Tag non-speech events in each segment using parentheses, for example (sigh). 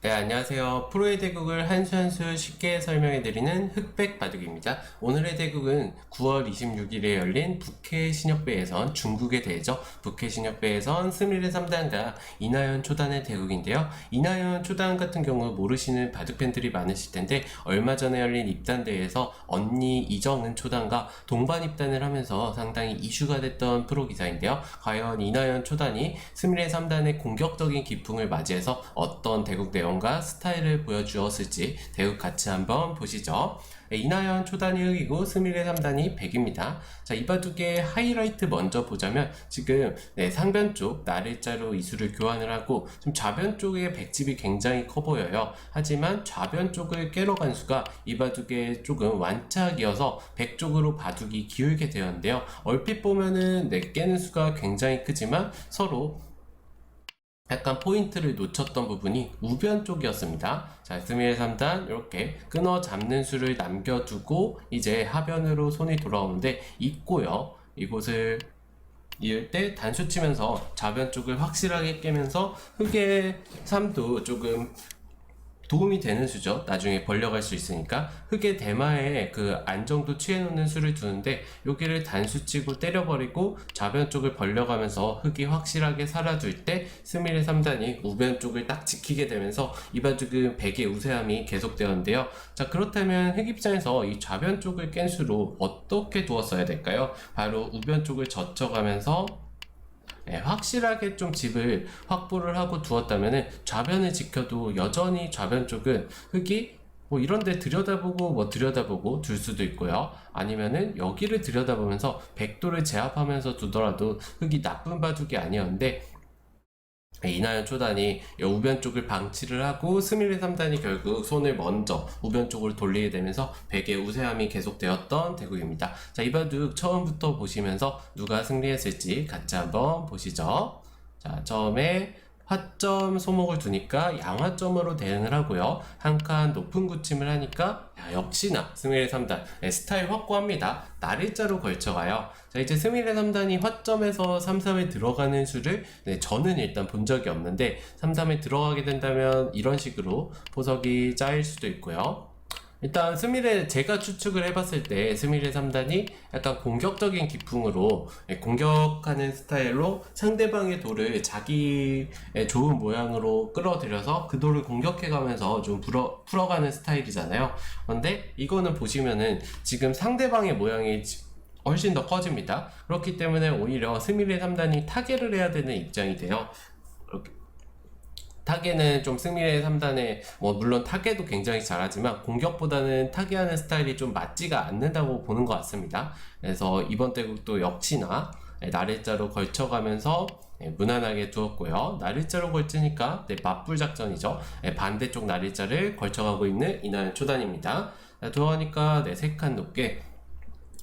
네, 안녕하세요. 프로의 대국을 한수 한수 쉽게 설명해드리는 흑백 바둑입니다. 오늘의 대국은 9월 26일에 열린 북해 신협배 예선 중국의 대회죠. 북해 신협배 예선 스미르 3단과 이나연 초단의 대국인데요. 이나연 초단 같은 경우 모르시는 바둑 팬들이 많으실 텐데 얼마 전에 열린 입단 대회에서 언니 이정은 초단과 동반 입단을 하면서 상당히 이슈가 됐던 프로 기사인데요. 과연 이나연 초단이 스미르 3단의 공격적인 기풍을 맞이해서 어떤 대국 내용과 스타일을 보여주었을지 대국 같이 한번 보시죠. 네, 이나연 초단이 흑이고 스미레 3단이 백입니다. 자, 이 바둑의 하이라이트 먼저 보자면 지금 네, 상변 쪽 나를자로 이수를 교환을 하고 지금 좌변 쪽에 백집이 굉장히 커 보여요. 하지만 좌변 쪽을 깨러 간 수가 이 바둑에 조금 완착이어서 백 쪽으로 바둑이 기울게 되었는데요. 얼핏 보면은 네, 깨는 수가 굉장히 크지만 서로 약간 포인트를 놓쳤던 부분이 우변 쪽이었습니다. 자, 스미의 3단 이렇게 끊어 잡는 수를 남겨두고 이제 하변으로 손이 돌아오는데 있고요. 이곳을 이을 때 단수 치면서 좌변 쪽을 확실하게 깨면서 흑의 3도 조금 도움이 되는 수죠. 나중에 벌려갈 수 있으니까 흑의 대마에 그 안정도 취해놓는 수를 두는데 여기를 단수 치고 때려버리고 좌변 쪽을 벌려가면서 흑이 확실하게 살아둘 때 스미르 3단이 우변 쪽을 딱 지키게 되면서 이 바둑은 백의 우세함이 계속되었는데요. 자 그렇다면 흑 입장에서 이 좌변 쪽을 깬 수로 어떻게 두었어야 될까요? 바로 우변 쪽을 젖혀가면서 네, 확실하게 좀 집을 확보를 하고 두었다면은 좌변을 지켜도 여전히 좌변 쪽은 흙이 뭐 이런 데 들여다보고 뭐 들여다보고 둘 수도 있고요. 아니면은 여기를 들여다보면서 백도를 제압하면서 두더라도 흙이 나쁜 바둑이 아니었는데 이나연 초단이 이 우변 쪽을 방치를 하고 스밀레 3단이 결국 손을 먼저 우변 쪽으로 돌리게 되면서 백의 우세함이 계속되었던 대국입니다. 자, 이 바둑 처음부터 보시면서 누가 승리했을지 같이 한번 보시죠. 자, 처음에 화점 소목을 두니까 양화점으로 대응을 하고요. 한 칸 높은 굳힘을 하니까 야, 역시나 스밀레 3단 네, 스타일 확고합니다. 날일자로 걸쳐가요. 자 이제 스밀레 3단이 화점에서 3, 3에 들어가는 수를 네, 저는 일단 본 적이 없는데 3, 3에 들어가게 된다면 이런 식으로 포석이 짜일 수도 있고요. 일단 스미레 제가 추측을 해봤을 때 스미레 3단이 약간 공격적인 기풍으로 예, 공격하는 스타일로 상대방의 돌을 자기의 좋은 모양으로 끌어들여서 그 돌을 공격해가면서 좀 풀어, 풀어가는 스타일이잖아요. 그런데 이거는 보시면은 지금 상대방의 모양이 지- 훨씬 더 커집니다. 그렇기 때문에 오히려 스미레 3단이 타겟을 해야 되는 입장이 돼요. 타겟는 좀 승리의 3단에 뭐 물론 타겟도 굉장히 잘하지만 공격보다는 타겟하는 스타일이 좀 맞지가 않는다고 보는 것 같습니다. 그래서 이번 대국도 역시나 나래자로 걸쳐가면서 예, 무난하게 두었고요. 나릴자로 걸치니까 네, 맞불 작전이죠. 예, 반대쪽 나릴자를 걸쳐가고 있는 이날 초단입니다. 두어니까 네, 세칸 높게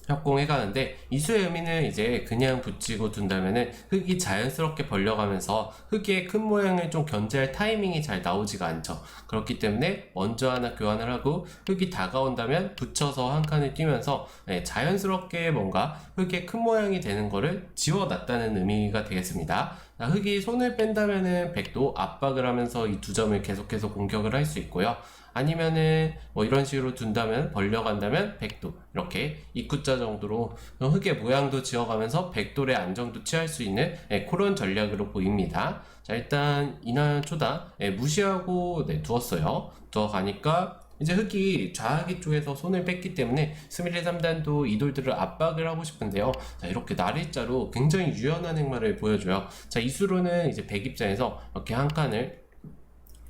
협공해 가는데 이수의 의미는 이제 그냥 붙이고 둔다면은 흙이 자연스럽게 벌려가면서 흙의 큰 모양을 좀 견제할 타이밍이 잘 나오지가 않죠. 그렇기 때문에 먼저 하나 교환을 하고 흙이 다가온다면 붙여서 한 칸을 뛰면서 네, 자연스럽게 뭔가 흙의 큰 모양이 되는 거를 지워 놨다는 의미가 되겠습니다. 자, 흙이 손을 뺀다면은 백도 압박을 하면서 이 두 점을 계속해서 공격을 할 수 있고요. 아니면은 뭐 이런 식으로 둔다면 벌려간다면 백도 이렇게 입구자 정도로 흙의 모양도 지어가면서 백돌의 안정도 취할 수 있는 예, 그런 전략으로 보입니다. 자 일단 이날 초다 예, 무시하고 네, 두었어요. 두어가니까 이제 흙이 좌하기 쪽에서 손을 뺐기 때문에 스미레 3단도 이 돌들을 압박을 하고 싶은데요. 자, 이렇게 나릴자로 굉장히 유연한 행마를 보여줘요. 자, 이수로는 이제 백 입장에서 이렇게 한 칸을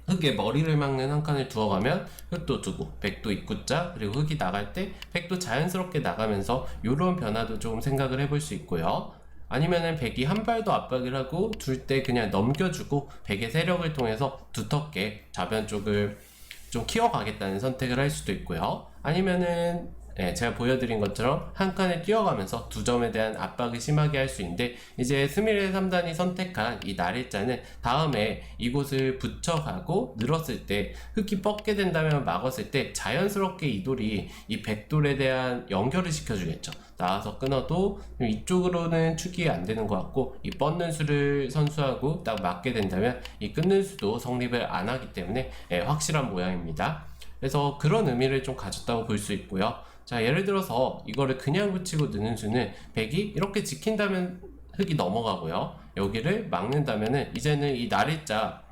흙에 머리를 막는 한 칸을 두어가면 흙도 두고 백도 입구자 그리고 흙이 나갈 때 백도 자연스럽게 나가면서 이런 변화도 조금 생각을 해볼 수 있고요. 아니면은 백이 한발더 압박을 하고 둘 때 그냥 넘겨주고 백의 세력을 통해서 두텁게 좌변 쪽을 좀 키워가겠다는 선택을 할 수도 있고요. 아니면은 예, 제가 보여드린 것처럼 한 칸에 뛰어가면서 두 점에 대한 압박을 심하게 할 수 있는데 이제 스미레 3단이 선택한 이 나래자는 다음에 이곳을 붙여가고 늘었을 때 흙이 뻗게 된다면 막았을 때 자연스럽게 이 돌이 이 백돌에 대한 연결을 시켜주겠죠. 나와서 끊어도 이쪽으로는 축이 안 되는 것 같고 이 뻗는 수를 선수하고 딱 맞게 된다면 이 끊는 수도 성립을 안 하기 때문에 예, 확실한 모양입니다. 그래서 그런 의미를 좀 가졌다고 볼 수 있고요. 자, 예를 들어서 이거를 그냥 붙이고 넣는 수는 100이 이렇게 지킨다면 흙이 넘어가고요. 여기를 막는다면은 이제는 이 나래자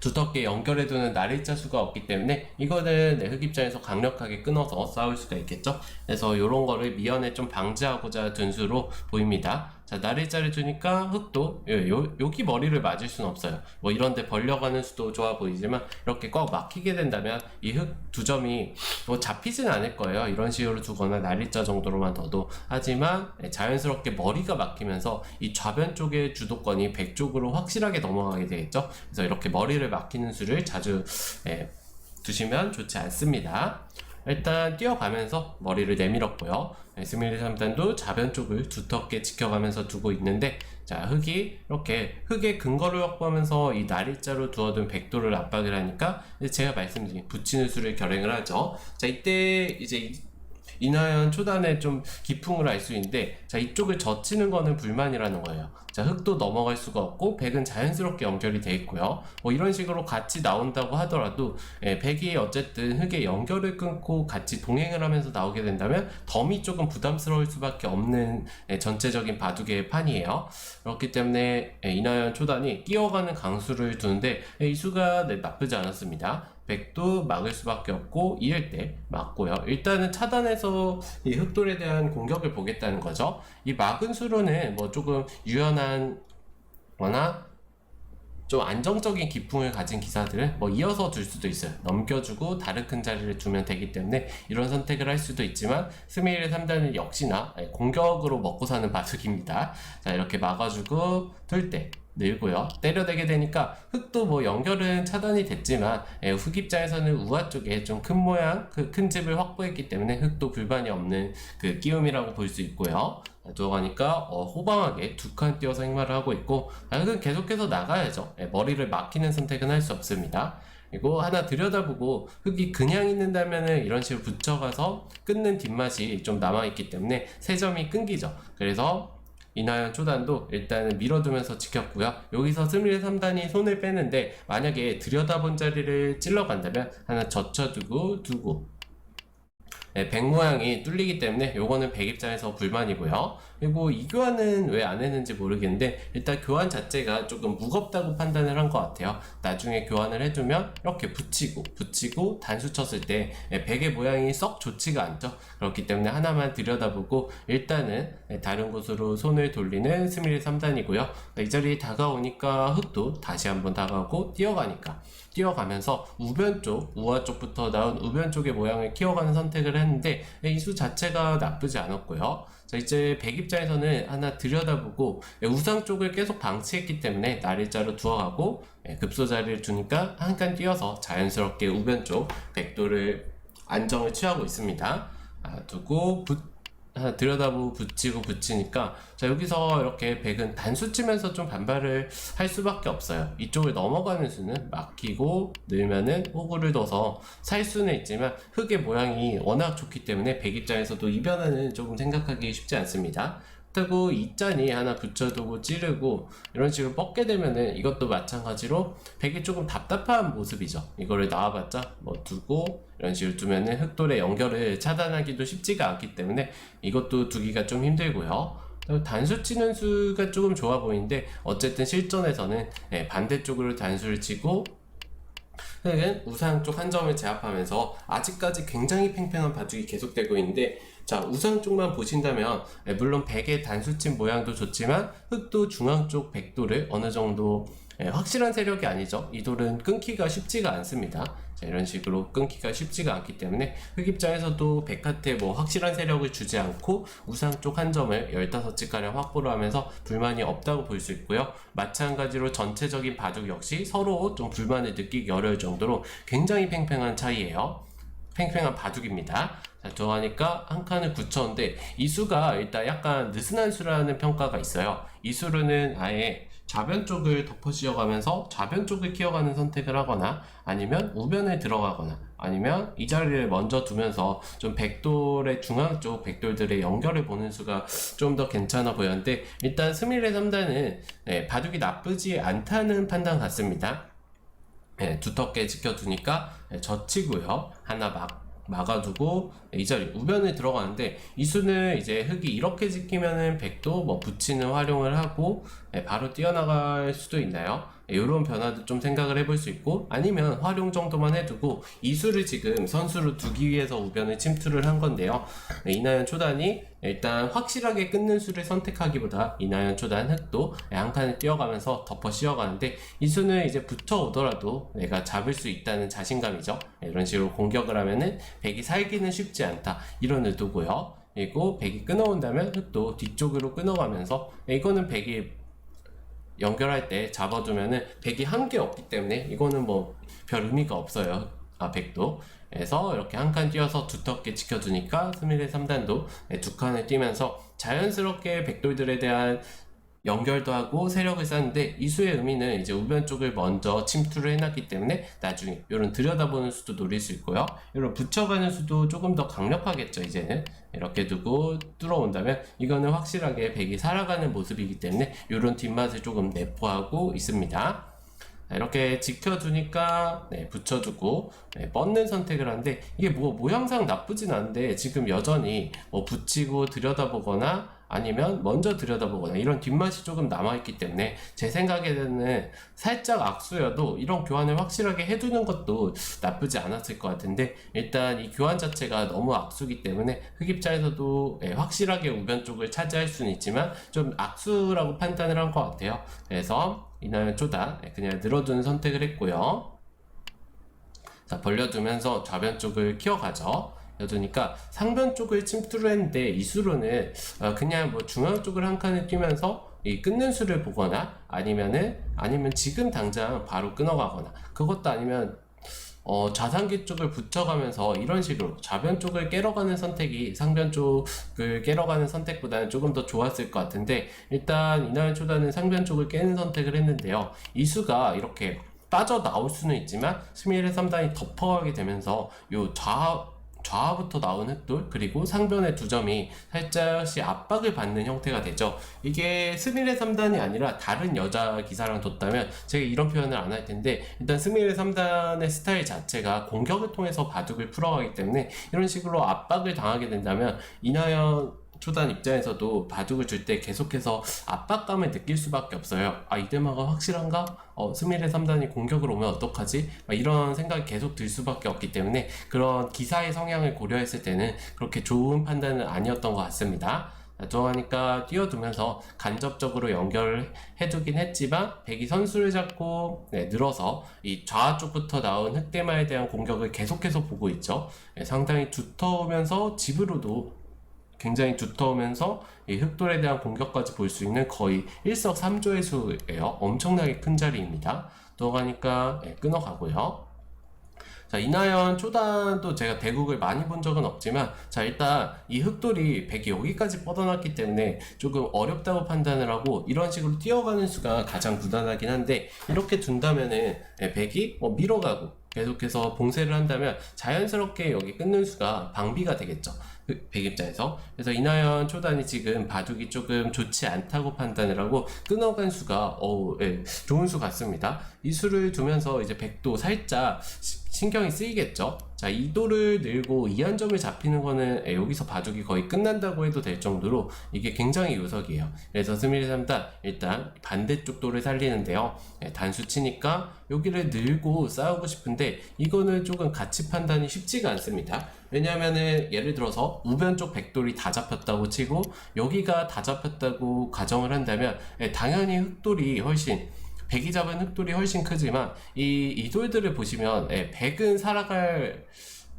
두텁게 연결해두는 나래자 수가 없기 때문에 이거는 네, 흙 입장에서 강력하게 끊어서 싸울 수가 있겠죠. 그래서 이런 거를 미연에 좀 방지하고자 둔 수로 보입니다. 자, 나래자를 두니까 흙도 요, 요, 여기 머리를 맞을 수는 없어요. 뭐 이런데 벌려가는 수도 좋아 보이지만 이렇게 꽉 막히게 된다면 이 흙 두 점이 뭐 잡히진 않을 거예요. 이런 식으로 두거나 나래자 정도로만 둬도 하지만 예, 자연스럽게 머리가 막히면서 이 좌변 쪽의 주도권이 백 쪽으로 확실하게 넘어가게 되겠죠. 그래서 이렇게 머리를 막히는 수를 자주 예, 두시면 좋지 않습니다. 일단 뛰어가면서 머리를 내밀었고요. 네, 스밀리 3단도 좌변 쪽을 두텁게 지켜가면서 두고 있는데 자 흙이 이렇게 흙의 근거를 확보하면서 이 나리자로 두어둔 백도를 압박을 하니까 제가 말씀드린 붙이는 수를 결행을 하죠. 자 이때 이제 이- 인하연 초단의 좀 기풍을 알 수 있는데 자 이쪽을 젖히는 거는 불만이라는 거예요. 자 흙도 넘어갈 수가 없고 백은 자연스럽게 연결이 돼 있고요. 뭐 이런 식으로 같이 나온다고 하더라도 예, 백이 어쨌든 흙의 연결을 끊고 같이 동행을 하면서 나오게 된다면 덤이 조금 부담스러울 수밖에 없는 예, 전체적인 바둑의 판이에요. 그렇기 때문에 예, 인하연 초단이 끼어가는 강수를 두는데 예, 이 수가 네, 나쁘지 않았습니다. 백도 막을 수밖에 없고 이럴 때 막고요. 일단은 차단해서 이 흑돌에 대한 공격을 보겠다는 거죠. 이 막은 수로는 뭐 조금 유연한 거나 좀 안정적인 기풍을 가진 기사들은 뭐 이어서 둘 수도 있어요. 넘겨주고 다른 큰 자리를 두면 되기 때문에 이런 선택을 할 수도 있지만 스미일 3단은 역시나 공격으로 먹고 사는 바둑입니다. 자 이렇게 막아주고 둘 때 늘고요. 때려대게 되니까 흙도 뭐 연결은 차단이 됐지만 예, 흙 입장에서는 우아 쪽에 좀 큰 모양, 그 큰 집을 확보했기 때문에 흙도 불만이 없는 그 끼움이라고 볼 수 있고요. 들어가니까 어, 호방하게 두 칸 띄어서 행마를 하고 있고 아, 흙은 계속해서 나가야죠. 예, 머리를 막히는 선택은 할 수 없습니다. 그리고 하나 들여다보고 흙이 그냥 있는다면은 이런 식으로 붙여가서 끊는 뒷맛이 좀 남아있기 때문에 세 점이 끊기죠. 그래서 이나연 초단도 일단은 밀어두면서 지켰고요. 여기서 스밀 3단이 손을 빼는데 만약에 들여다본 자리를 찔러간다면 하나 젖혀두고 두고 네, 백 모양이 뚫리기 때문에 요거는 백 입장에서 불만이고요. 그리고 이 교환은 왜 안 했는지 모르겠는데 일단 교환 자체가 조금 무겁다고 판단을 한 것 같아요. 나중에 교환을 해두면 이렇게 붙이고 붙이고 단수 쳤을 때 예, 백의 모양이 썩 좋지가 않죠. 그렇기 때문에 하나만 들여다보고 일단은 예, 다른 곳으로 손을 돌리는 스밀 3단이고요. 이 자리에 다가오니까 흙도 다시 한번 다가오고 뛰어가니까 뛰어가면서 우변 쪽, 우아 쪽부터 나온 우변 쪽의 모양을 키워가는 선택을 했는데 이 수 자체가 나쁘지 않았고요. 자 이제 백 입장에서는 하나 들여다보고 우상 쪽을 계속 방치했기 때문에 나일자로 두어가고 예, 급소 자리를 두니까 한칸 뛰어서 자연스럽게 우변 쪽 백도를 안정을 취하고 있습니다. 아, 두고 붙 하나 들여다보고 붙이고 붙이니까 자 여기서 이렇게 백은 단수 치면서 좀 반발을 할 수밖에 없어요. 이쪽을 넘어가는 수는 막히고 늘면은 호구를 둬서 살 수는 있지만 흙의 모양이 워낙 좋기 때문에 백 입장에서도 이 변화는 조금 생각하기 쉽지 않습니다 이 짠이 하나 붙여두고 찌르고 이런 식으로 뻗게 되면은 이것도 마찬가지로 백이 조금 답답한 모습이죠. 이거를 나와봤자 뭐 두고 이런 식으로 두면은 흑돌의 연결을 차단하기도 쉽지가 않기 때문에 이것도 두기가 좀 힘들고요. 단수 치는 수가 조금 좋아 보이는데 어쨌든 실전에서는 예, 반대쪽으로 단수를 치고 우상 쪽 한 점을 제압하면서 아직까지 굉장히 팽팽한 바둑이 계속되고 있는데 자 우상 쪽만 보신다면 예, 물론 백의 단수친 모양도 좋지만 흑도 중앙 쪽 백도를 어느 정도 예, 확실한 세력이 아니죠 이 돌은 끊기가 쉽지가 않습니다 자, 이런 식으로 끊기가 쉽지가 않기 때문에 흑 입장에서도 백한테 뭐 확실한 세력을 주지 않고 우상 쪽 한 점을 15찌가량 확보를 하면서 불만이 없다고 볼 수 있고요. 마찬가지로 전체적인 바둑 역시 서로 좀 불만을 느끼기 어려울 정도로 굉장히 팽팽한 차이예요. 팽팽한 바둑입니다. 자, 좋아하니까 한 칸을 굳혔는데 이 수가 일단 약간 느슨한 수라는 평가가 있어요. 이 수로는 아예 좌변 쪽을 덮어 씌워가면서 좌변 쪽을 키워가는 선택을 하거나 아니면 우변을 들어가거나 아니면 이 자리를 먼저 두면서 좀 백돌의 중앙 쪽 백돌들의 연결을 보는 수가 좀 더 괜찮아 보였는데 일단 스밀의 3단은 네, 바둑이 나쁘지 않다는 판단 같습니다. 네, 두텁게 지켜두니까 네, 젖히고요. 하나 막 막아두고 이 자리 우변을 들어가는데 이 수는 이제 흙이 이렇게 지키면은 백도 뭐 붙이는 활용을 하고 네, 바로 뛰어나갈 수도 있나요? 이런 변화도 좀 생각을 해볼 수 있고 아니면 활용 정도만 해두고 이 수를 지금 선수로 두기 위해서 우변을 침투를 한 건데요. 네, 이나연 초단이 일단 확실하게 끊는 수를 선택하기보다 이나연 초단 흙도 한 칸을 뛰어가면서 덮어 씌워가는데 이 수는 이제 붙어오더라도 내가 잡을 수 있다는 자신감이죠. 네, 이런 식으로 공격을 하면은 백이 살기는 쉽지 않다 이런 의도고요. 그리고 백이 끊어온다면 흙도 뒤쪽으로 끊어가면서 네, 이거는 백이 연결할 때 잡아두면은 백이 한 개 없기 때문에 이거는 뭐 별 의미가 없어요. 아 백도. 그래서 이렇게 한칸 띄어서 두텁게 지켜두니까 스밀의 3단도 두 칸을 뛰면서 자연스럽게 백돌들에 대한 연결도 하고 세력을 쌓는데 이 수의 의미는 이제 우변 쪽을 먼저 침투를 해놨기 때문에 나중에 이런 들여다보는 수도 노릴 수 있고요. 이런 붙여가는 수도 조금 더 강력하겠죠 이제는 이렇게 두고 뚫어온다면 이거는 확실하게 백이 살아가는 모습이기 때문에 이런 뒷맛을 조금 내포하고 있습니다. 자, 이렇게 지켜두니까 네, 붙여주고 네, 뻗는 선택을 하는데 이게 뭐 모양상 나쁘진 않은데 지금 여전히 뭐 붙이고 들여다보거나 아니면 먼저 들여다보거나 이런 뒷맛이 조금 남아있기 때문에 제 생각에는 살짝 악수여도 이런 교환을 확실하게 해두는 것도 나쁘지 않았을 것 같은데 일단 이 교환 자체가 너무 악수기 때문에 흑입자에서도 예, 확실하게 우변 쪽을 차지할 수는 있지만 좀 악수라고 판단을 한 것 같아요. 그래서 이날 쪼다 예, 그냥 늘어두는 선택을 했고요. 자 벌려두면서 좌변 쪽을 키워가죠 여두니까 상변 쪽을 침투를 했는데 이 수로는 어, 그냥 뭐 중앙 쪽을 한 칸을 뛰면서 이 끊는 수를 보거나 아니면은 아니면 지금 당장 바로 끊어가거나 그것도 아니면 어, 좌상기 쪽을 붙여가면서 이런 식으로 좌변 쪽을 깨러가는 선택이 상변 쪽을 깨러가는 선택보다는 조금 더 좋았을 것 같은데 일단 이날 초단은 상변 쪽을 깨는 선택을 했는데요. 이 수가 이렇게 빠져 나올 수는 있지만 스미일의 3단이 덮어가게 되면서 요 좌, 좌부터 나온 흑돌 그리고 상변의 두 점이 살짝씩 압박을 받는 형태가 되죠. 이게 스밀의 3단이 아니라 다른 여자 기사랑 뒀다면 제가 이런 표현을 안 할 텐데 일단 스밀의 3단의 스타일 자체가 공격을 통해서 바둑을 풀어가기 때문에 이런 식으로 압박을 당하게 된다면 이나연 초단 입장에서도 바둑을 줄 때 계속해서 압박감을 느낄 수밖에 없어요. 아, 이대마가 확실한가? 어, 스밀의 3단이 공격을 오면 어떡하지? 막 이런 생각이 계속 들 수밖에 없기 때문에 그런 기사의 성향을 고려했을 때는 그렇게 좋은 판단은 아니었던 것 같습니다. 좋아하니까 뛰어두면서 간접적으로 연결을 해두긴 했지만 백이 선수를 잡고 네, 늘어서 이 좌쪽부터 나온 흑대마에 대한 공격을 계속해서 보고 있죠. 네, 상당히 두터우면서 집으로도 굉장히 두터우면서 이 흑돌에 대한 공격까지 볼 수 있는 거의 일석삼조의 수예요. 엄청나게 큰 자리입니다. 또 가니까 네, 끊어가고요. 자, 이나연 초단도 제가 대국을 많이 본 적은 없지만, 자, 일단 이 흑돌이 백이 여기까지 뻗어났기 때문에 조금 어렵다고 판단을 하고, 이런 식으로 뛰어가는 수가 가장 무난하긴 한데, 이렇게 둔다면은 예, 백이 뭐 밀어가고, 계속해서 봉쇄를 한다면 자연스럽게 여기 끊는 수가 방비가 되겠죠. 그 백입자에서. 그래서 이나연 초단이 지금 바둑이 조금 좋지 않다고 판단을 하고 끊어간 수가 어우 예, 좋은 수 같습니다. 이 수를 두면서 이제 백도 살짝 시- 신경이 쓰이겠죠. 자, 이도를 늘고 이한점을 잡히는 거는 예, 여기서 바둑이 거의 끝난다고 해도 될 정도로 이게 굉장히 요석이에요. 그래서 스밀 3단 일단 반대쪽 도를 살리는데요. 예, 단수 치니까 여기를 늘고 싸우고 싶은데 이거는 조금 가치 판단이 쉽지가 않습니다. 왜냐하면은 예를 들어서 우변 쪽 백돌이 다 잡혔다고 치고 여기가 다 잡혔다고 가정을 한다면 예, 당연히 흑돌이 훨씬 백이 잡은 흑돌이 훨씬 크지만 이, 이 돌들을 보시면 예, 백은 살아갈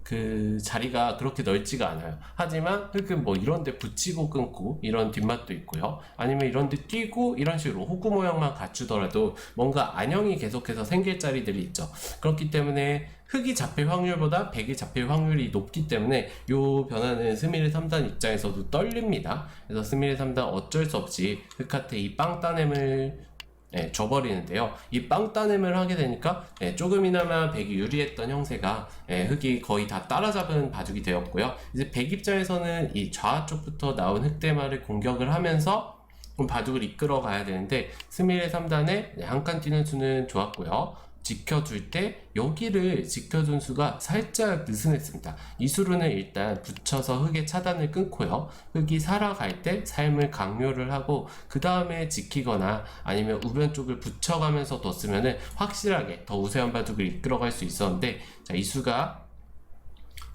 그 자리가 그렇게 넓지가 않아요. 하지만 흙은 뭐 이런 데 붙이고 끊고 이런 뒷맛도 있고요. 아니면 이런 데 뛰고 이런 식으로 호구 모양만 갖추더라도 뭔가 안형이 계속해서 생길 자리들이 있죠. 그렇기 때문에 흙이 잡힐 확률보다 백이 잡힐 확률이 높기 때문에 이 변화는 스미르 3단 입장에서도 떨립니다. 그래서 스미르 3단 어쩔 수 없이 흙한테 이 빵 따냄을 예, 줘버리는데요. 이 빵 따냄을 하게 되니까 예, 조금이나마 백이 유리했던 형세가 예, 흙이 거의 다 따라잡은 바둑이 되었고요. 이제 백 입장에서는 이 좌 쪽부터 나온 흙대마를 공격을 하면서 좀 바둑을 이끌어 가야 되는데 스미레 3단에 한 칸 뛰는 수는 좋았고요. 지켜둘 때 여기를 지켜둔 수가 살짝 느슨했습니다. 이 수로는 일단 붙여서 흙의 차단을 끊고요. 흙이 살아갈 때 삶을 강요를 하고 그 다음에 지키거나 아니면 우변 쪽을 붙여가면서 뒀으면은 확실하게 더 우세한 바둑을 이끌어갈 수 있었는데 자, 이 수가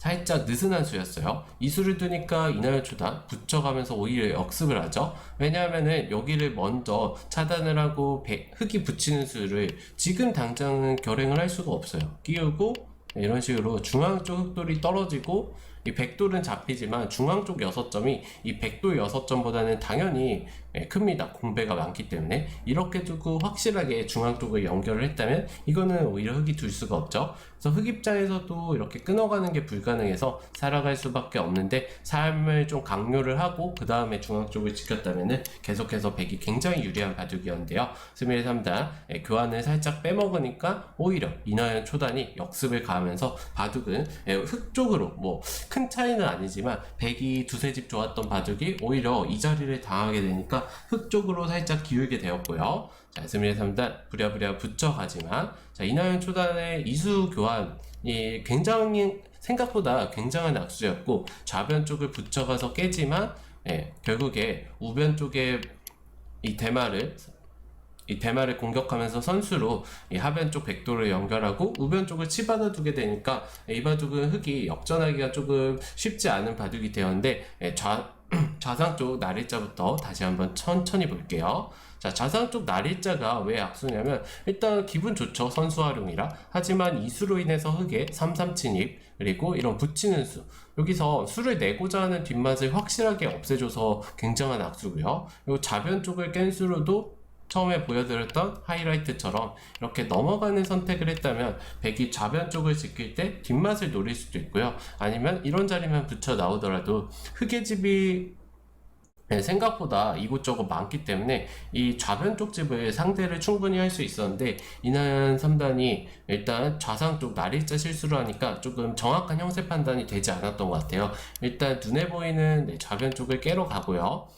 살짝 느슨한 수였어요. 이 수를 두니까 이나열 초단 붙여가면서 오히려 역습을 하죠. 왜냐하면은 여기를 먼저 차단을 하고 배- 흙이 붙이는 수를 지금 당장은 결행을 할 수가 없어요. 끼우고 이런 식으로 중앙 쪽 흙돌이 떨어지고 이 백돌은 잡히지만 중앙 쪽 6점이 이 백돌 6점보다는 당연히 예, 큽니다. 공배가 많기 때문에 이렇게 두고 확실하게 중앙 쪽을 연결을 했다면 이거는 오히려 흙이 둘 수가 없죠. 그래서 흙 입장에서도 이렇게 끊어가는 게 불가능해서 살아갈 수밖에 없는데 삶을 좀 강요를 하고 그 다음에 중앙 쪽을 지켰다면은 계속해서 백이 굉장히 유리한 바둑이었는데요. 스미르 3단 예, 교환을 살짝 빼먹으니까 오히려 이나연 초단이 역습을 가하면서 바둑은 예, 흙 쪽으로 뭐큰 차이는 아니지만 백이 두세 집 좋았던 바둑이 오히려 이 자리를 당하게 되니까 흙 쪽으로 살짝 기울게 되었고요. 자, 스미르 3단 부랴부랴 붙여가지만 자, 이나연 초단의 이수 교환이 굉장히 생각보다 굉장한 악수였고 좌변 쪽을 붙여가서 깨지만 예, 결국에 우변 쪽에 이 대마를 이 대마를 공격하면서 선수로 이 하변 쪽 백도를 연결하고 우변 쪽을 치받아 두게 되니까 이 바둑은 흙이 역전하기가 조금 쉽지 않은 바둑이 되었는데 예, 좌, (clears throat) 좌상 쪽 날일자부터 다시 한번 천천히 볼게요. 자, 좌상 쪽 날일자가 왜 악수냐면 일단 기분 좋죠. 선수 활용이라. 하지만 이 수로 인해서 흙에 3-3 침입 그리고 이런 붙이는 수 여기서 수를 내고자 하는 뒷맛을 확실하게 없애줘서 굉장한 악수고요. 그리고 좌변 쪽을 깬 수로도 처음에 보여드렸던 하이라이트처럼 이렇게 넘어가는 선택을 했다면 백이 좌변 쪽을 지킬 때 뒷맛을 노릴 수도 있고요. 아니면 이런 자리만 붙여 나오더라도 흙의 집이 네, 생각보다 이곳저곳 많기 때문에 이 좌변 쪽 집을 상대를 충분히 할 수 있었는데 이나연 3단이 일단 좌상 쪽 날일자 실수를 하니까 조금 정확한 형세 판단이 되지 않았던 것 같아요. 일단 눈에 보이는 네, 좌변 쪽을 깨러 가고요.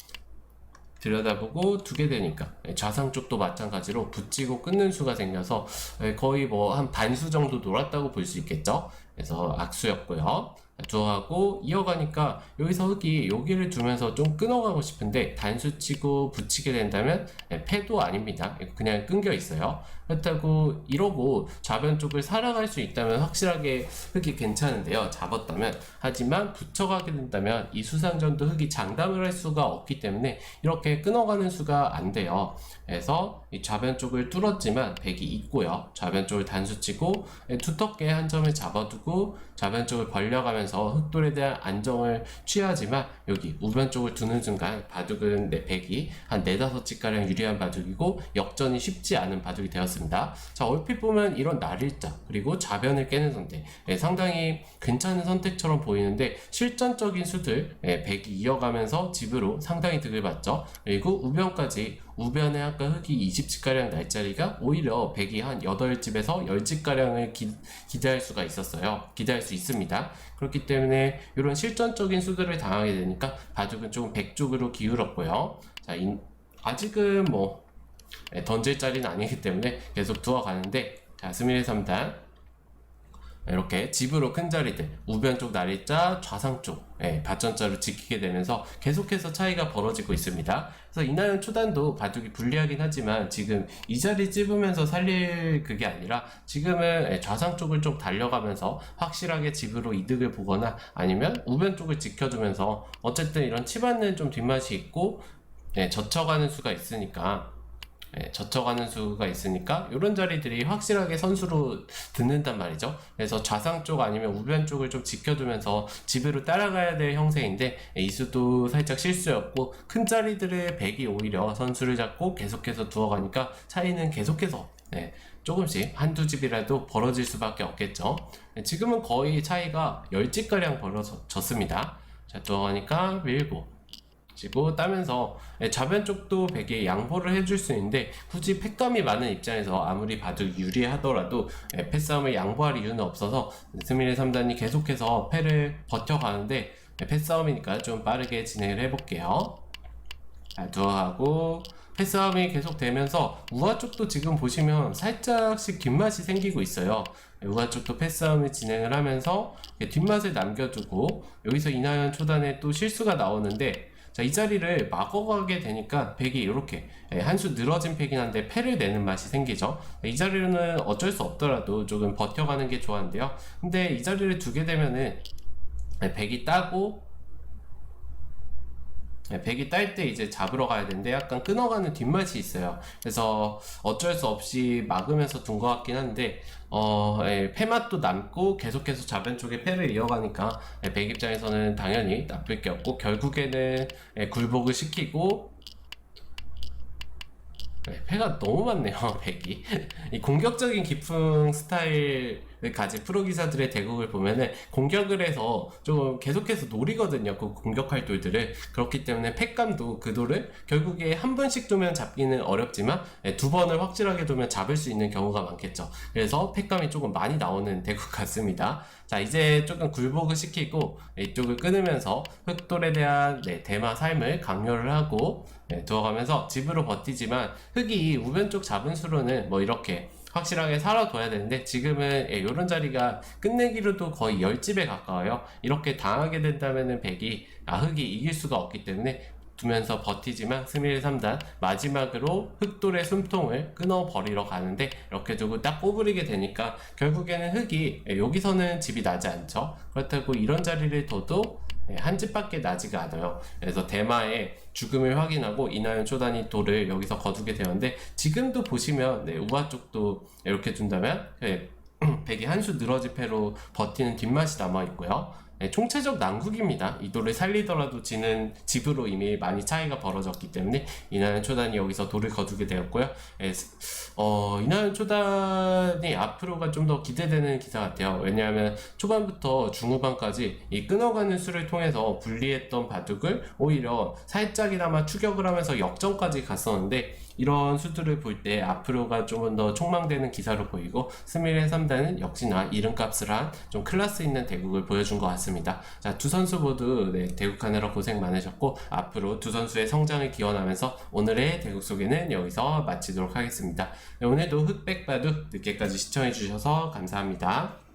들여다보고 두게 되니까 예, 좌상 쪽도 마찬가지로 붙이고 끊는 수가 생겨서 예, 거의 뭐 한 반수 정도 놀았다고 볼 수 있겠죠. 그래서 악수였고요. 두어하고 이어가니까 여기서 흙이 여기를 두면서 좀 끊어가고 싶은데 단수 치고 붙이게 된다면 예, 패도 아닙니다. 그냥 끊겨 있어요. 그렇다고 이러고 좌변 쪽을 살아갈 수 있다면 확실하게 흙이 괜찮은데요. 잡았다면 하지만 붙여가게 된다면 이 수상전도 흙이 장담을 할 수가 없기 때문에 이렇게 끊어가는 수가 안 돼요. 그래서 이 좌변 쪽을 뚫었지만 백이 있고요. 좌변 쪽을 단수치고 예, 두텁게 한 점을 잡아두고 좌변 쪽을 벌려가면서 흑돌에 대한 안정을 취하지만 여기 우변 쪽을 두는 순간 바둑은 내 백이 한 네다섯 집가량 유리한 바둑이고 역전이 쉽지 않은 바둑이 되었습니다. 자 얼핏 보면 이런 날일자 그리고 좌변을 깨는 선택 예, 상당히 괜찮은 선택처럼 보이는데 실전적인 수들 예, 백이 이어가면서 집으로 상당히 득을 봤죠. 그리고 우변까지 우변에 아까 흙이 20집가량 날 자리가 오히려 백이 한 8집에서 10집가량을 기, 기대할 수가 있었어요. 기대할 수 있습니다. 그렇기 때문에 이런 실전적인 수들을 당하게 되니까 바둑은 조금 백 쪽으로 기울었고요. 자, 인- 아직은 뭐 예, 던질 자리는 아니기 때문에 계속 두어가는데 자, 스미레 3단 이렇게 집으로 큰 자리들 우변 쪽 날일자 좌상 쪽 예, 받전자로 지키게 되면서 계속해서 차이가 벌어지고 있습니다. 그래서 이나연 초단도 바둑이 불리하긴 하지만 지금 이 자리 찝으면서 살릴 그게 아니라 지금은 예, 좌상 쪽을 좀 달려가면서 확실하게 집으로 이득을 보거나 아니면 우변 쪽을 지켜주면서 어쨌든 이런 치받는 좀 뒷맛이 있고 예, 젖혀가는 수가 있으니까 예, 젖혀가는 수가 있으니까 이런 자리들이 확실하게 선수로 듣는단 말이죠. 그래서 좌상 쪽 아니면 우변 쪽을 좀 지켜두면서 집으로 따라가야 될 형세인데 예, 이 수도 살짝 실수였고 큰 자리들의 백이 오히려 선수를 잡고 계속해서 두어가니까 차이는 계속해서 예, 조금씩 한두 집이라도 벌어질 수밖에 없겠죠. 예, 지금은 거의 차이가 10집가량 벌어졌습니다. 자, 두어가니까 밀고 지고 따면서 예, 좌변 쪽도 베개에 양보를 해줄 수 있는데 굳이 팩감이 많은 입장에서 아무리 바둑 유리하더라도 예, 패싸움을 양보할 이유는 없어서 스미레 3단이 계속해서 패를 버텨가는데 예, 패싸움이니까 좀 빠르게 진행을 해볼게요. 자, 두어하고 패싸움이 계속되면서 우아 쪽도 지금 보시면 살짝씩 뒷맛이 생기고 있어요. 예, 우아 쪽도 패싸움을 진행을 하면서 예, 뒷맛을 남겨두고 여기서 이나연 초단에 또 실수가 나오는데 자, 이 자리를 막어가게 되니까 백이 이렇게 예, 한수 늘어진 팩이긴 한데 패를 내는 맛이 생기죠. 예, 이 자리는 어쩔 수 없더라도 조금 버텨가는 게 좋았는데요. 근데 이 자리를 두게 되면은 예, 백이 따고 네, 백이 딸 때 이제 잡으러 가야 되는데 약간 끊어가는 뒷맛이 있어요. 그래서 어쩔 수 없이 막으면서 둔 것 같긴 한데 어, 예, 패맛도 남고 계속해서 좌변 쪽에 패를 이어가니까 예, 백 입장에서는 당연히 나쁠 게 없고 결국에는 예, 굴복을 시키고 네, 패가 너무 많네요, (laughs) 백이. 이 공격적인 기풍 스타일을 가진 프로 기사들의 대국을 보면은 공격을 해서 좀 계속해서 노리거든요, 그 공격할 돌들을. 그렇기 때문에 패감도 그 돌을 결국에 한 번씩 두면 잡기는 어렵지만 네, 두 번을 확실하게 두면 잡을 수 있는 경우가 많겠죠. 그래서 패감이 조금 많이 나오는 대국 같습니다. 자, 이제 조금 굴복을 시키고 이쪽을 끊으면서 흑돌에 대한 네, 대마 삶을 강요를 하고 네, 두어가면서 집으로 버티지만 흑이 우변 쪽 잡은 수로는 뭐 이렇게 확실하게 살아둬야 되는데 지금은 예, 이런 자리가 끝내기로도 거의 10집에 가까워요. 이렇게 당하게 된다면은 백이 아 흑이 이길 수가 없기 때문에 두면서 버티지만 스밀 3단 마지막으로 흑돌의 숨통을 끊어버리러 가는데 이렇게 두고 딱 꼬부리게 되니까 결국에는 흑이 예, 여기서는 집이 나지 않죠. 그렇다고 이런 자리를 둬도 예, 한 집밖에 나지가 않아요. 그래서 대마의 죽음을 확인하고 이나연 초단이 돌을 여기서 거두게 되었는데 지금도 보시면 네, 우아 쪽도 이렇게 둔다면 예, (clears throat) 백이 한 수 늘어진 패로 버티는 뒷맛이 남아 있고요. 네, 총체적 난국입니다. 이 돌을 살리더라도 지는 집으로 이미 많이 차이가 벌어졌기 때문에 이나연 초단이 여기서 돌을 거두게 되었고요. 예, 스- 어, 이나연 초단이 앞으로가 좀 더 기대되는 기사 같아요. 왜냐하면 초반부터 중후반까지 이 끊어가는 수를 통해서 불리했던 바둑을 오히려 살짝이나마 추격을 하면서 역전까지 갔었는데 이런 수들을 볼 때 앞으로가 조금 더 촉망되는 기사로 보이고 스밀의 3단은 역시나 이름값을 한 좀 클래스 있는 대국을 보여준 것 같습니다. 자, 두 선수 모두 네, 대국하느라 고생 많으셨고 앞으로 두 선수의 성장을 기원하면서 오늘의 대국 소개는 여기서 마치도록 하겠습니다. 네, 오늘도 흑백바둑 늦게까지 시청해주셔서 감사합니다.